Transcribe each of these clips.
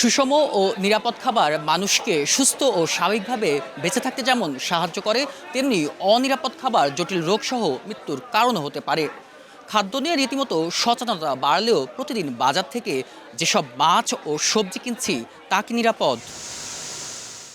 সুষম ও নিরাপদ খাবার মানুষকে সুস্থ ও স্বাভাবিকভাবে বেঁচে থাকতে যেমন সাহায্য করে, তেমনি অনিরাপদ খাবার, জটিল রোগসহ মৃত্যুর কারণও হতে পারে। খাদ্য নিয়ে রীতিমতো সচেতনতা বাড়লেও প্রতিদিন বাজার থেকে যেসব মাছ ও সবজি কিনছি, তা কি নিরাপদ?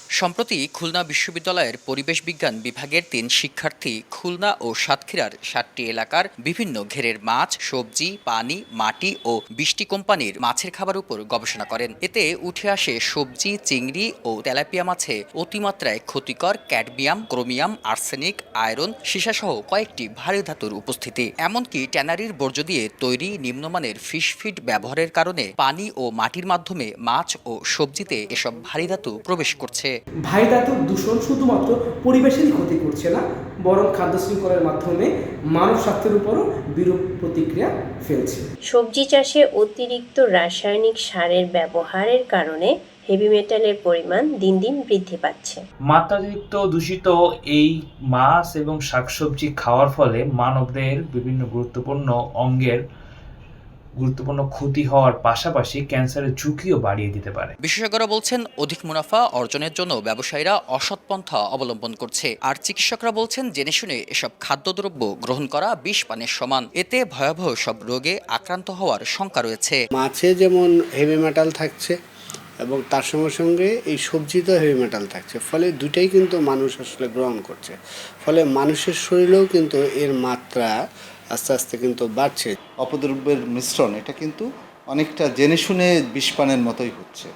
সম্প্রতি খুলনা বিশ্ববিদ্যালয়ের পরিবেশ বিজ্ঞান বিভাগের তিন শিক্ষার্থী খুলনা ও সাতক্ষীরার সাতটি এলাকার বিভিন্ন ঘেরের মাছ, সবজি, পানি, মাটি ও বৃষ্টি কোম্পানির মাছের খাবার উপর গবেষণা করেন। এতে উঠে আসে সবজি, চিংড়ি ও তেলাপিয়া মাছে অতিমাত্রায় ক্ষতিকর ক্যাডমিয়াম, ক্রোমিয়াম, আর্সেনিক, আয়রন, সীসাসহ কয়েকটি ভারী ধাতুর উপস্থিতি। এমনকি ট্যানারির বর্জ্য দিয়ে তৈরি নিম্নমানের ফিশ ফিড ব্যবহারের কারণে পানি ও মাটির মাধ্যমে মাছ ও সবজিতে এসব ভারী ধাতু প্রবেশ করছে। ভাই ধাতুর দূষণ শুধুমাত্র পরিবেশেরই ক্ষতি করছে না বরং খাদ্য শৃঙ্খলের মাধ্যমে মানব স্বাস্থ্যের উপরও বিরূপ প্রতিক্রিয়া ফেলছে। সবজি চাষে অতিরিক্ত রাসায়নিক সারের ব্যবহারের কারণে হেভি মেটালের পরিমাণ দিন দিন বৃদ্ধি পাচ্ছে। মাত্রাতিরিক্ত দূষিত এই মাছ এবং শাকসবজি খাওয়ার ফলে মানবদের বিভিন্ন গুরুত্বপূর্ণ অঙ্গের গুরুত্বপূর্ণ ক্ষতি হওয়ার পাশাপাশি ক্যান্সারের ঝুঁকিও বাড়িয়ে দিতে পারে। বিশেষজ্ঞরা বলছেন অধিক মুনাফা অর্জনের জন্য ব্যবসায়ীরা অসৎ পন্থা অবলম্বন করছে। আর চিকিৎসকরা বলছেন জেনে শুনে এসব খাদ্যদ্রব্য গ্রহণ করা বিষ পানের সমান। এতে ভয়াবহ সব রোগে আক্রান্ত হওয়ার শঙ্কা রয়েছে। মাছে যেমন হেভি মেটাল থাকছে এবং তার সঙ্গে সঙ্গে এই সবজিতেও হেভি মেটাল থাকছে। ফলে দুটাই কিন্তু মানুষ আসলে গ্রহণ করছে। ফলে মানুষের শরীরেও কিন্তু এর মাত্রা আস্তে আস্তে কিন্তু বাড়ছে। অপদ্রব্যের মিশ্রণ এটা কিন্তু অনেকটা জেনে শুনে বিষপানের মতোই হচ্ছে।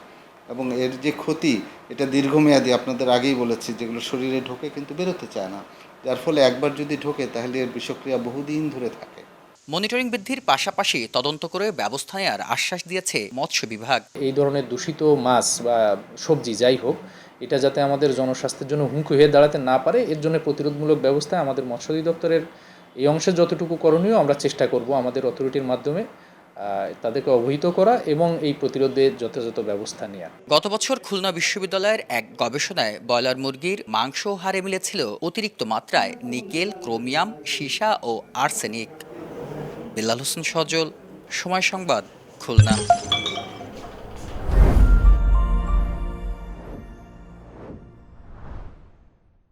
এবং এর যে ক্ষতি এটা দীর্ঘমেয়াদী আপনাদের আগেই বলেছি যেগুলো শরীরে ঢোকে কিন্তু বেরোতে চায় না। যার ফলে একবার যদি ঢোকে তাহলে এর বিষক্রিয়া বহুদিন ধরে থাকে। মনিটরিং বৃদ্ধির পাশাপাশি তদন্ত করে ব্যবস্থা নেওয়ার আশ্বাস দিয়েছে মৎস্য বিভাগ। এই ধরনের দূষিত মাছ বা সবজি যাই হোক এটা যাতে আমাদের জনস্বাস্থ্যের জন্য হুমকি হয়ে দাঁড়াতে না পারে এর জন্য প্রতিরোধমূলক ব্যবস্থা আমাদের মৎস্য অধিদপ্তরের এই অংশে যতটুকু করণীয় আমরা চেষ্টা করব আমাদের অথরিটির মাধ্যমে তাদেরকে অবহিত করা এবং এই প্রতিরোধে যথাযথ ব্যবস্থা নেওয়া গত বছর খুলনা বিশ্ববিদ্যালয়ের এক গবেষণায় ব্রয়লার মুরগির মাংস হারে মিলেছিল অতিরিক্ত মাত্রায় নিকেল, ক্রোমিয়াম, সীসা ও আর্সেনিক। বিল্লাল হোসেন সজল, সময় সংবাদ, খুলনা।